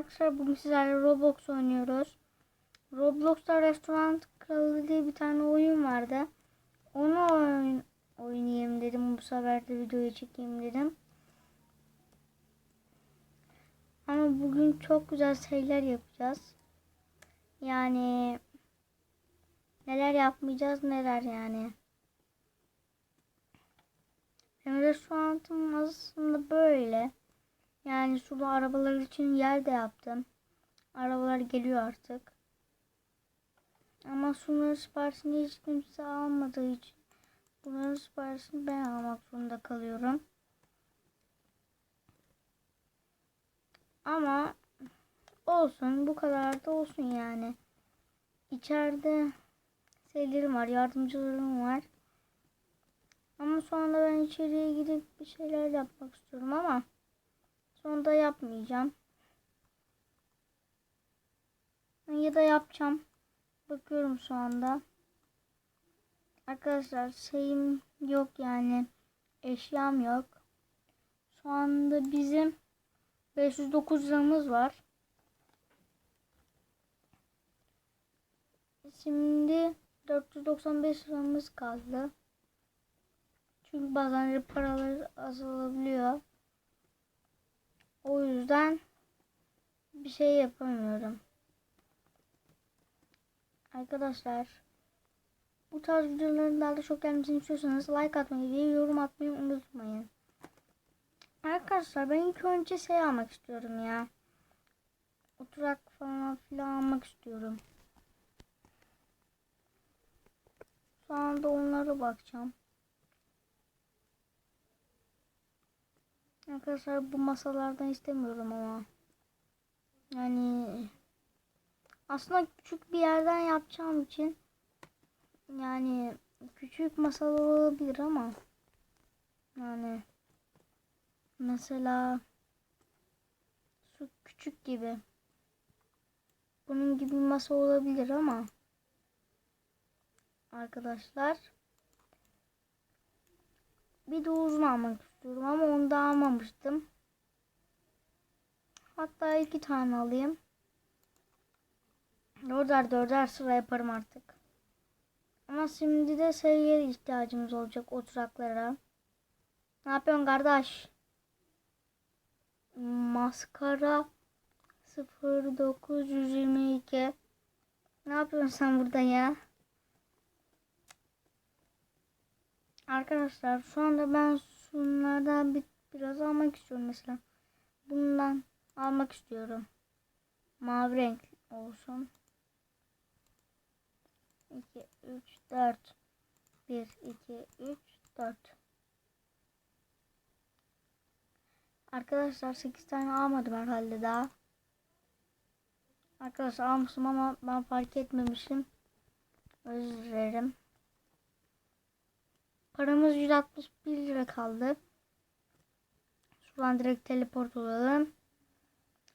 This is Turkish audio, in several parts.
Arkadaşlar bugün sizlerle Roblox oynuyoruz. Roblox'ta Restoran Kralı diye bir tane oyun vardı. Onu oyn oynayayım dedim. Bu sefer de videoyu çekeyim dedim. Ama bugün çok güzel şeyler yapacağız. Yani neler yapmayacağız neler yani. Benim restoranım aslında böyle. Yani şurada arabalar için yer de yaptım. Arabalar geliyor artık. Ama şunların siparişini hiç kimse almadığı için bunların siparişini ben almak zorunda kalıyorum. Ama olsun bu kadar da olsun yani. İçeride şeylerim var, yardımcılarım var. Ama sonra ben içeriye gidip bir şeyler yapmak istiyorum ama Sonunda yapmayacağım. Ya da yapacağım. Bakıyorum şu anda. Arkadaşlar şeyim yok yani. Eşyam yok. Şu anda bizim 509 liramız var. Şimdi 495 liramız kaldı. Çünkü bazen paralar azalabiliyor. O yüzden bir şey yapamıyorum. Arkadaşlar bu tarz videoların daha da çok gelmesini istiyorsanız like atmayı ve yorum atmayı unutmayın. Arkadaşlar ben ilk önce şey almak istiyorum ya. Oturak falan filan almak istiyorum. Şu anda onlara bakacağım. Arkadaşlar bu masalardan istemiyorum ama. Yani aslında küçük bir yerden yapacağım için yani küçük masalar olabilir ama yani mesela şu küçük gibi bunun gibi masa olabilir ama arkadaşlar bir de uzun almak istiyorum ama onu da almamıştım. Hatta iki tane alayım. Dörder dörder sıra yaparım artık. Ama şimdi de seyyere ihtiyacımız olacak oturaklara. Ne yapıyorsun kardeş? Maskara 0922 Ne yapıyorsun sen burada ya? Arkadaşlar şu anda ben şunlardan bir, biraz almak istiyorum mesela. Bundan almak istiyorum. Mavi renk olsun. 2, 3, 4. 1, 2, 3, 4. Arkadaşlar 8 tane almadım herhalde daha. Arkadaşlar almışım ama ben fark etmemişim. Özür dilerim. Paramız 161 lira kaldı. Şuradan direkt teleport olalım.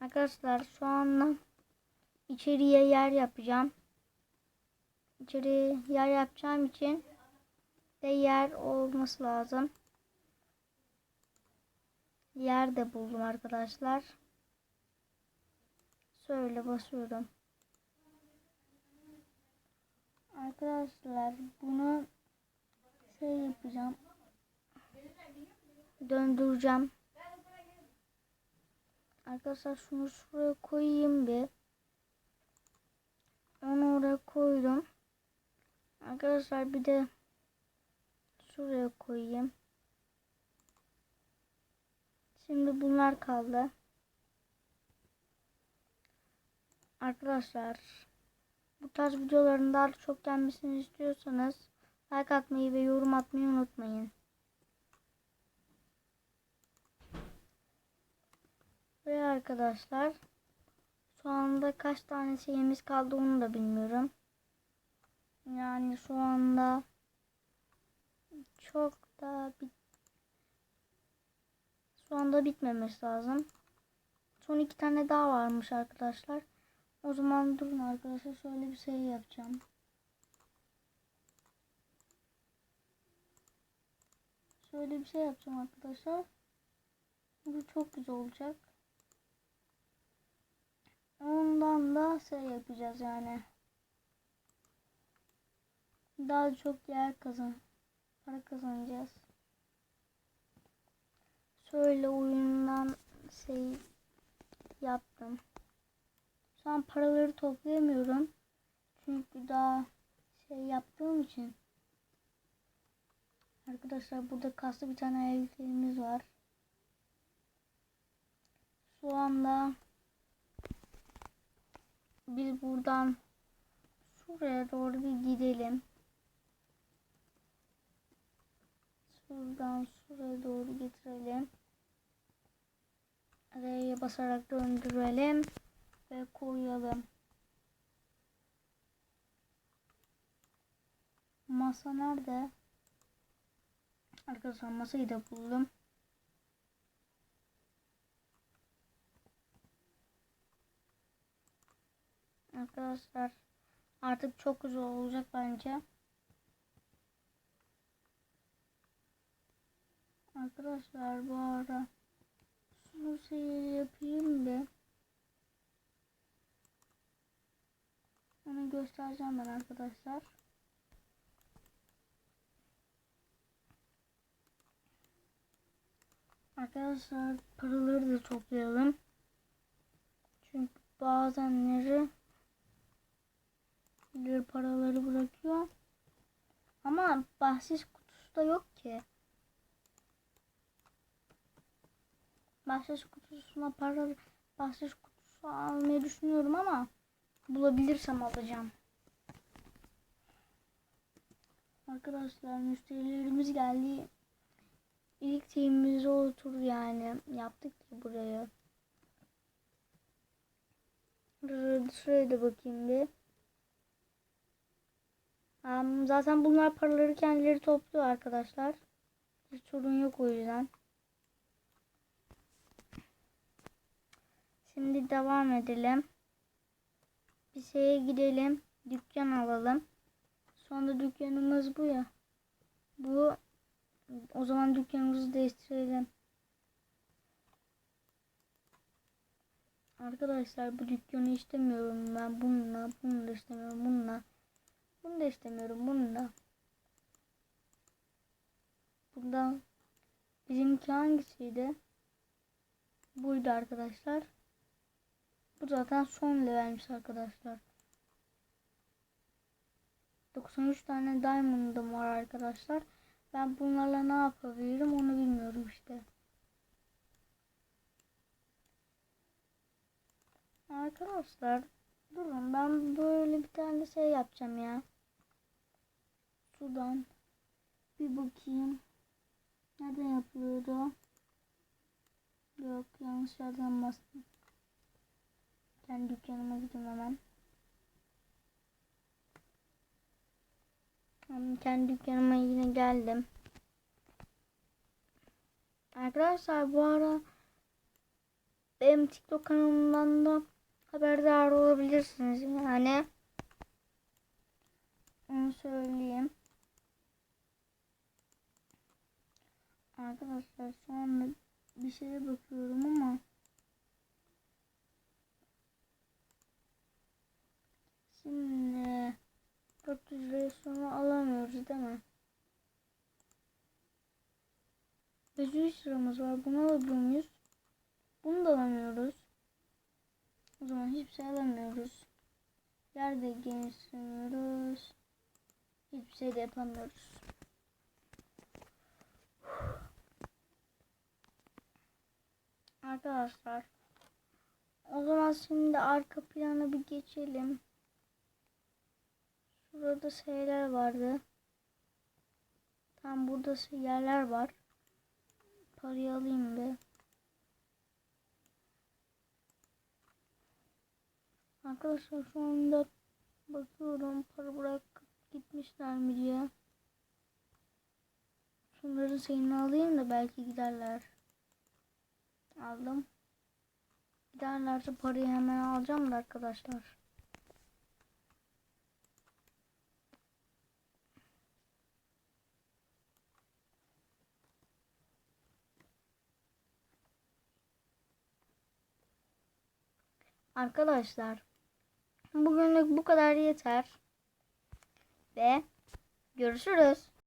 Arkadaşlar şu anda içeriye yer yapacağım. İçeriye yer yapacağım için de yer olması lazım. Yer de buldum arkadaşlar. Şöyle basıyorum. Arkadaşlar bunu şey yapacağım. Döndüreceğim. Arkadaşlar şunu şuraya koyayım bir. Onu oraya koydum. Arkadaşlar bir de şuraya koyayım. Şimdi bunlar kaldı. Arkadaşlar bu tarz videoların daha çok gelmesini istiyorsanız Like atmayı ve yorum atmayı unutmayın. Ve arkadaşlar şu anda kaç tane şeyimiz kaldı onu da bilmiyorum. Yani şu anda çok da bit şu anda bitmemesi lazım. Son iki tane daha varmış arkadaşlar. O zaman durun arkadaşlar şöyle bir şey yapacağım. Şöyle bir şey yapacağım arkadaşlar. Bu çok güzel olacak. şey yapacağız yani. Daha çok yer kazan. Para kazanacağız. Şöyle oyundan şey yaptım. Şu an paraları toplayamıyorum. Çünkü daha şey yaptığım için. Arkadaşlar burada kaslı bir tane elbisemiz var. Şu anda biz buradan şuraya doğru bir gidelim. Şuradan şuraya doğru getirelim. R'ye basarak döndürelim ve koyalım. Masa nerede? Arkadaşlar masayı da buldum. Arkadaşlar artık çok güzel olacak bence. Arkadaşlar bu ara şunu yapayım da onu göstereceğim ben arkadaşlar. Arkadaşlar paraları da toplayalım. Çünkü bazenleri birileri paraları bırakıyor. Ama bahsiz kutusu da yok ki. Bahsiz kutusuna para bahsiz kutusu almayı düşünüyorum ama bulabilirsem alacağım. Arkadaşlar müşterilerimiz geldi. İlk teamimize otur yani. Yaptık ki buraya. Şuraya da bakayım bir. Um, zaten bunlar paraları kendileri topluyor arkadaşlar. Hiç sorun yok o yüzden. Şimdi devam edelim. Bir şeye gidelim. Dükkan alalım. Sonra dükkanımız bu ya. Bu o zaman dükkanımızı değiştirelim. Arkadaşlar bu dükkanı istemiyorum ben. Bununla, bunu da istemiyorum. Bununla. Bunu da istemiyorum. Bununla. Burada bizimki hangisiydi? Buydu arkadaşlar. Bu zaten son levelmiş arkadaşlar. 93 tane diamond'ım var arkadaşlar. Ben bunlarla ne yapabilirim onu bilmiyorum işte. Arkadaşlar durun ben böyle bir tane şey yapacağım ya. Sudan bir bakayım. Nereden yapılıyordu? Yok yanlış yerden bastım. Kendi dükkanıma gideyim hemen. Kendi dükkanıma yine geldim. Arkadaşlar bu ara benim TikTok kanalımdan da haberdar olabilirsiniz. Yani onu söyleyeyim. Arkadaşlar şu anda bir şeye bakıyorum ama şimdi 400 liraya sonra alamıyoruz değil mi? 103 liramız var. Bunu alabiliyor muyuz? Bunu da alamıyoruz. O zaman hiçbir şey alamıyoruz. Yerde genişlemiyoruz. Hiçbir şey de yapamıyoruz. Arkadaşlar. O zaman şimdi arka plana bir geçelim. Şurada şeyler vardı. Tam burada yerler var. Parayı alayım bir. Arkadaşlar şu anda bakıyorum para bırakıp gitmişler mi diye. Şunların şeyini alayım da belki giderler. Aldım. Giderlerse parayı hemen alacağım da arkadaşlar. Arkadaşlar Bugünlük bu kadar yeter. Ve görüşürüz.